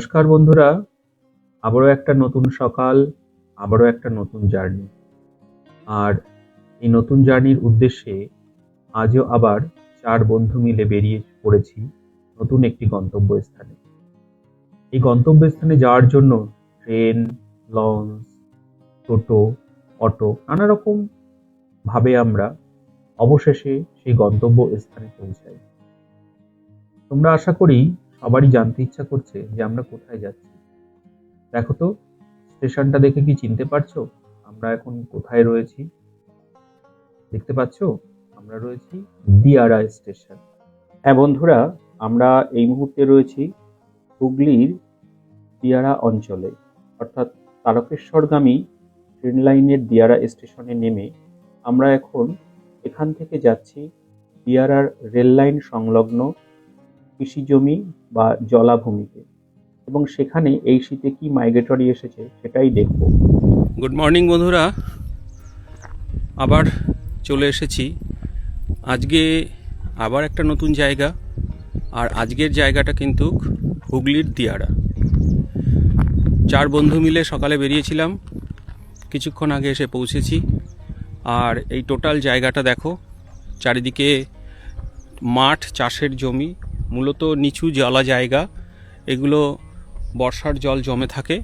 নমস্কার বন্ধুরা, আবারও একটা নতুন সকাল, আবারও একটা নতুন জার্নি আর এই নতুন জার্নির উদ্দেশ্যে আজও আবার চার বন্ধু মিলে বেরিয়ে পড়েছি নতুন একটি গন্তব্যস্থানে। এই গন্তব্যস্থানে যাওয়ার জন্য ট্রেন, লঞ্চ, টোটো, অটো, নানা রকম ভাবে আমরা অবশেষে সেই গন্তব্য স্থানে পৌঁছাই। তোমরা আশা করি সবারই জানতে ইচ্ছা করছে যে আমরা কোথায় যাচ্ছি। দেখো তো, স্টেশনটা দেখে কি চিনতে পারছ? আমরা এখন কোথায় রয়েছি? দেখতে পাচ্ছো? আমরা রয়েছি দিয়ারা স্টেশন। হ্যাঁ বন্ধুরা, আমরা এই মুহূর্তে রয়েছি হুগলির দিয়ারা অঞ্চলে। অর্থাৎ তারকেশ্বরগামী ট্রেন লাইনের দিয়ারা স্টেশনে নেমে আমরা এখন এখান থেকে যাচ্ছি দিয়ারার রেল লাইন সংলগ্ন কৃষি জমি বা জলাভূমিতে। এবং সেখানে এই শীতে কি মাইগ্রেটরি এসেছে সেটাই দেখব। গুড মর্নিং বন্ধুরা। আবার চলে এসেছি। আজকে আবার একটা নতুন জায়গা, আর আজকের জায়গাটা কিন্তু হুগলির দিয়ারা চার বন্ধু মিলে সকালে বেরিয়েছিলাম, কিছুক্ষণ আগে এসে পৌঁছেছি। আর এই টোটাল জায়গাটা দেখো, চারিদিকে মাঠ, চাষের জমি মূলত নিচু জলা জায়গা, এগুলো বর্ষার জল জমে থাকে।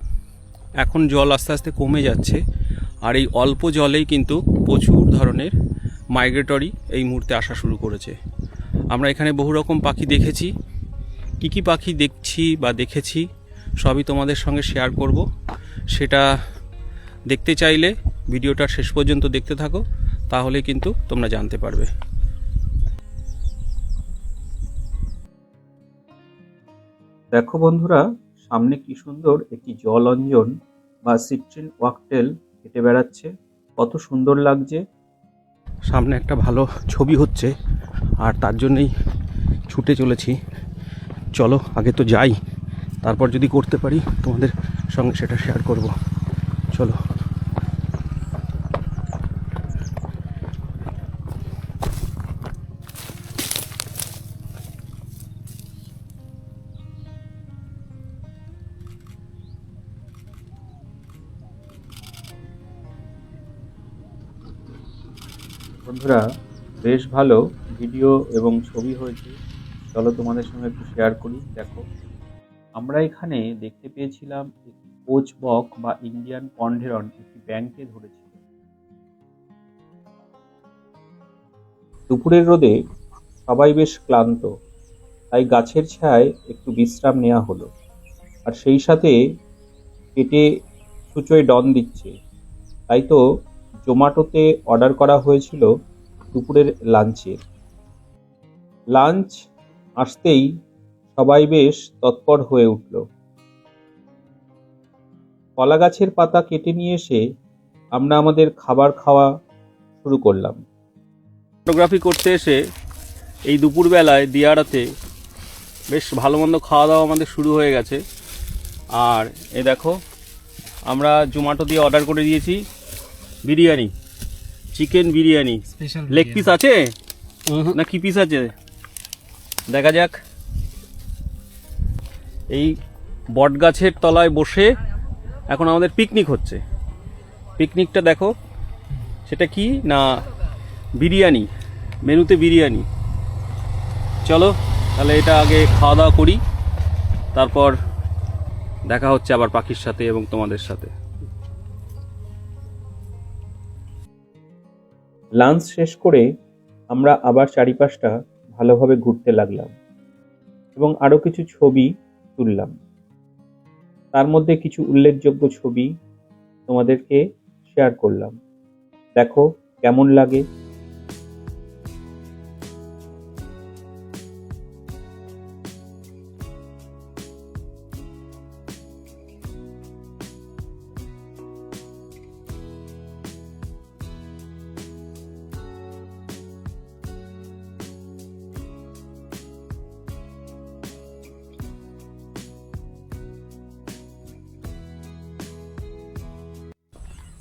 এখন জল আস্তে আস্তে কমে যাচ্ছে, আর এই অল্প জলেই কিন্তু প্রচুর ধরনের মাইগ্রেটরি এই মুহূর্তে আসা শুরু করেছে। আমরা এখানে বহু রকম পাখি দেখেছি। কী কী পাখি দেখছি বা দেখেছি, সবই তোমাদের সঙ্গে শেয়ার করব। সেটা দেখতে চাইলে, ভিডিওটা শেষ পর্যন্ত দেখতে থাকো, তাহলে কিন্তু তোমরা জানতে পারবে। দেখো বন্ধুরা, সামনে কি সুন্দর একটি জল অঞ্জন বা সিট্রিন ওয়াকটেল হেঁটে বেড়াচ্ছে। কত সুন্দর লাগছে। সামনে একটা ভালো ছবি হচ্ছে, আর তার জন্যই ছুটে চলেছি। চলো, আগে তো যাই। তারপর যদি করতে পারি, তোমাদের সঙ্গে সেটা শেয়ার করব। চলো। বন্ধুরা, বেশ ভালো ভিডিও এবং ছবি হয়েছে। চলো তোমাদের সঙ্গে একটু শেয়ার করি, দেখো। আমরা এখানে দেখতে পেয়েছিলাম কোচ বক বা ইন্ডিয়ান পন্ডেরন একটি ব্যাংকে ধরেছিল। দুপুরের রোদে সবাই বেশ ক্লান্ত, তাই গাছের ছায় একটু বিশ্রাম নেওয়া হলো। আর সেই সাথে পেটে সুচোয় ডন দিচ্ছে, তাই তো জোম্যাটোতে অর্ডার করা হয়েছিল দুপুরের লাঞ্চের লাঞ্চ আসতেই সবাই বেশ তৎপর হয়ে উঠল। কলা গাছের পাতা কেটে নিয়ে এসে আমরা আমাদের খাবার খাওয়া শুরু করলাম। ফটোগ্রাফি করতে এসে এই দুপুরবেলায় দিয়ারাতে বেশ ভালো মন্দ খাওয়া দাওয়া আমাদের শুরু হয়ে গেছে। আর এ দেখো, আমরা জোম্যাটো দিয়ে অর্ডার করে দিয়েছি। Biryani chicken biryani. Leg piece আছে? না কি পিস আছে? দেখা যাক। এই বট গাছের তলায় বসে এখন আমাদের পিকনিক হচ্ছে। পিকনিকটা দেখো সেটা কি না বিরিয়ানি? মেনুতে বিরিয়ানি। চলো তাহলে এটা আগে খাওয়া দাওয়া করি। তারপর দেখা হচ্ছে আবার পাখির সাথে এবং তোমাদের সাথে। লাঞ্চ শেষ করে আমরা আবার চারিপাশটা ভালোভাবে ঘুরতে লাগলাম এবং আরও কিছু ছবি তুললাম। তার মধ্যে কিছু উল্লেখযোগ্য ছবি তোমাদেরকে শেয়ার করলাম। দেখো কেমন লাগে।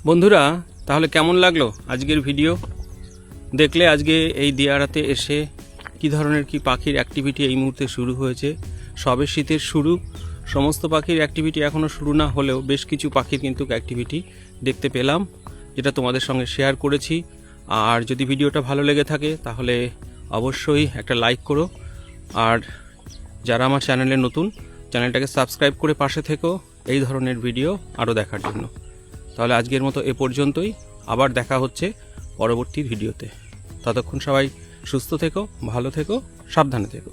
বন্ধুরা, তাহলে কেমন লাগল আজকের ভিডিও? দেখলে আজকে এই দিয়ারাতে এসে কি ধরনের কি পাখির অ্যাক্টিভিটি এই মুহূর্তে শুরু হয়েছে? সবে শীতের শুরু। সমস্ত পাখির অ্যাক্টিভিটি এখনও শুরু না হলেও বেশ কিছু পাখির কিন্তু অ্যাক্টিভিটি দেখতে পেলাম, যেটা তোমাদের সঙ্গে শেয়ার করেছি। আর যদি ভিডিওটা ভালো লেগে থাকে, তাহলে অবশ্যই একটা লাইক করো। আর যারা আমার চ্যানেলে নতুন চ্যানেলটাকে সাবস্ক্রাইব করে পাশে থেকো এই ধরনের ভিডিও আরও দেখার জন্য। তাহলে আজকের মতো এ পর্যন্তই। আবার দেখা হচ্ছে পরবর্তী ভিডিওতে। ততক্ষণ সবাই সুস্থ থেকো, ভালো থেকো, সাবধানে থেকো।